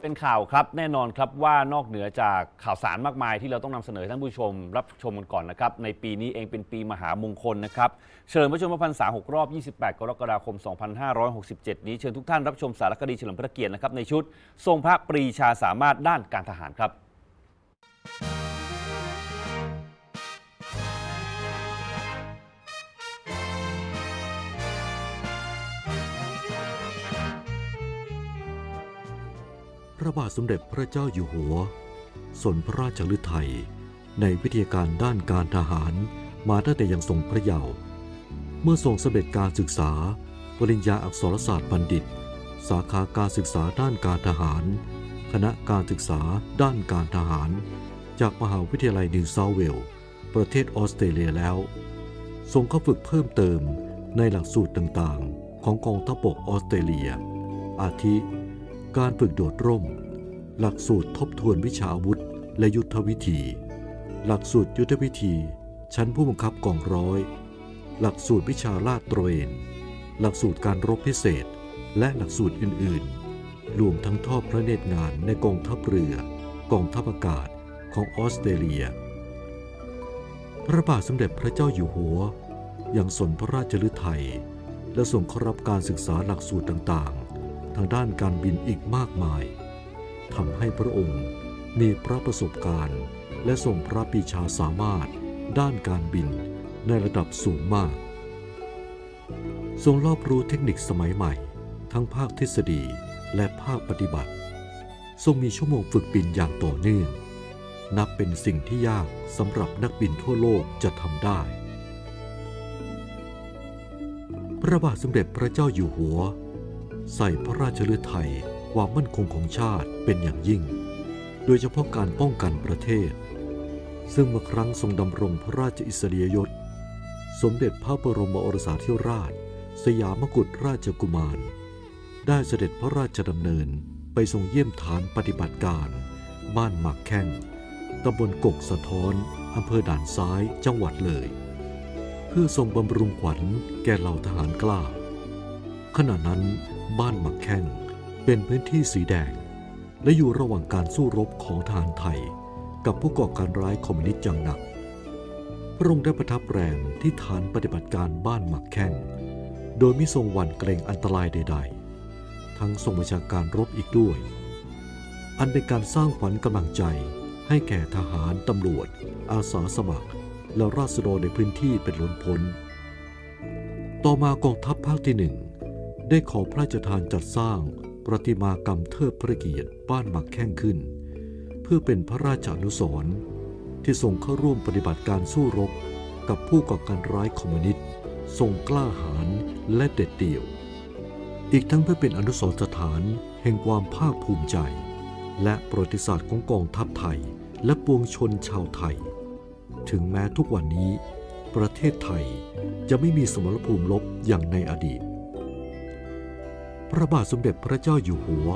เป็นข่าวครับแน่นอนครับว่านอกเหนือจากข่าวสารมากมายที่เราต้องนำเสนอให้ท่านผู้ชม รับชมกันก่อนนะครับ ในปีนี้เองเป็นปีมหามงคลนะครับ เชิญพระชนมพรรษา6รอบ 28 กรกฎาคม 2567 นี้เชิญทุกท่านรับชมสารคดีเฉลิมพระเกียรตินะครับในชุด ทรงพระปรีชาสามารถด้านการทหารครับ พระบาทสมเด็จพระเจ้าอยู่หัวสนพระราชฤทัยในวิทยาการด้านการทหารมาตั้งแต่ยังทรงพระเยาว์เมื่อทรงสำเร็จการศึกษา ปริญญาอักษรศาสตร์บัณฑิต สาขาการศึกษาด้านการทหาร คณะการศึกษาด้านการทหาร จากมหาวิทยาลัยนิวเซาเวล ประเทศออสเตรเลียแล้ว ทรงเข้าฝึกเพิ่มเติมในหลักสูตรต่างๆ ของกองทัพบกออสเตรเลีย อาทิ การฝึกโดดร่ม หลักสูตรทบทวนวิชาอาวุธและยุทธวิธี หลักสูตรยุทธวิธี ชั้นผู้บังคับกองร้อย หลักสูตรวิชาลาดตระเวน หลักสูตรการรบพิเศษ และหลักสูตรอื่นๆ รวมทั้งทอดพระเนตรงานในกองทัพเรือ กองทัพอากาศของออสเตรเลีย พระบาทสมเด็จพระเจ้าอยู่หัวยังสนพระราชฤทัยและทรงเข้ารับการศึกษาหลักสูตรต่างๆ ทางด้านการบินอีกมากมายทำให้พระองค์มีพระประสบการณ์ และทรงพระปีชาสามารถด้านการบินในระดับสูงมาก ทรงรอบรู้เทคนิคสมัยใหม่ ทั้งภาคทฤษฎีและภาคปฏิบัติ ทรงมีชั่วโมงฝึกบินอย่างต่อเนื่อง นับเป็นสิ่งที่ยากสำหรับนักบินทั่วโลกจะทำได้ พระบาทสมเด็จพระเจ้าอยู่หัว ใส่พระราชฤทัยความมั่นคงของชาติเป็นอย่างยิ่ง โดยเฉพาะการป้องกันประเทศ ซึ่งเมื่อครั้งทรงดำรงพระราชอิสริยยศ สมเด็จพระบรมโอรสาธิราช สยามกุฎราชกุมาร ได้เสด็จพระราชดำเนินไปทรงเยี่ยมฐานปฏิบัติการ บ้านหมักแข้งตำบลกกสะท้อนอำเภอด่านซ้ายจังหวัดเลย เพื่อทรงบำรุงขวัญแก่เหล่าทหารกล้า ขณะนั้นบ้านหมักแข้งเป็นพื้นที่สีแดง และอยู่ระหว่างการสู้รบของทหารไทย กับผู้ก่อการร้ายคอมมิวนิสต์อย่างหนัก พระองค์ได้ประทับแรมที่ฐานปฏิบัติการบ้านหมักแข้งโดยไม่ทรงหวั่นเกรงอันตรายใด ๆ ทั้งทรงบัญชาการรบอีกด้วย อันเป็นการสร้างขวัญกำลังใจให้แก่ทหารตำรวจ อาสาสมัคร และราษฎรในพื้นที่เป็นล้นพ้น ต่อมากองทัพภาคที่หนึ่ง ได้ขอพระราชทานจัดสร้างประติมากรรมเทิดพระเกียรติบ้านหมักแข้งขึ้น เพื่อเป็นพระราชอนุสรณ์ที่ทรงเข้าร่วมปฏิบัติการสู้รบกับผู้ก่อการร้ายคอมมิวนิสต์ทรงกล้าหาญและเด็ดเดี่ยว อีกทั้งเพื่อเป็นอนุสรณ์สถานแห่งความภาคภูมิใจ และประวัติศาสตร์ของกองทัพไทยและปวงชนชาวไทย ถึงแม้ทุกวันนี้ ประเทศไทยจะไม่มีสมรภูมิลบอย่างในอดีต พระบาทสมเด็จพระเจ้าอยู่หัว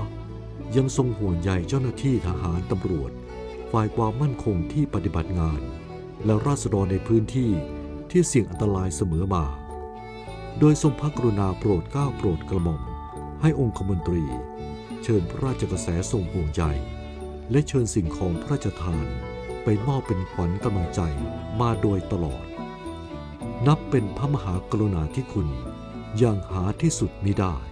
ยังทรงห่วงใยเจ้าหน้าที่ทหารตำรวจ ฝ่ายความมั่นคงที่ปฏิบัติงาน และราษฎรในพื้นที่ที่เสี่ยงอันตรายเสมอมา โดยทรงพระกรุณาโปรดเกล้าโปรดกระหม่อม ให้องคมนตรี เชิญพระราชกระแสทรงห่วงใยและเชิญสิ่งของพระราชทานไปมอบเป็นขวัญกำลังใจมาโดยตลอด นับเป็นพระมหากรุณาธิคุณอย่างหาที่สุดมิได้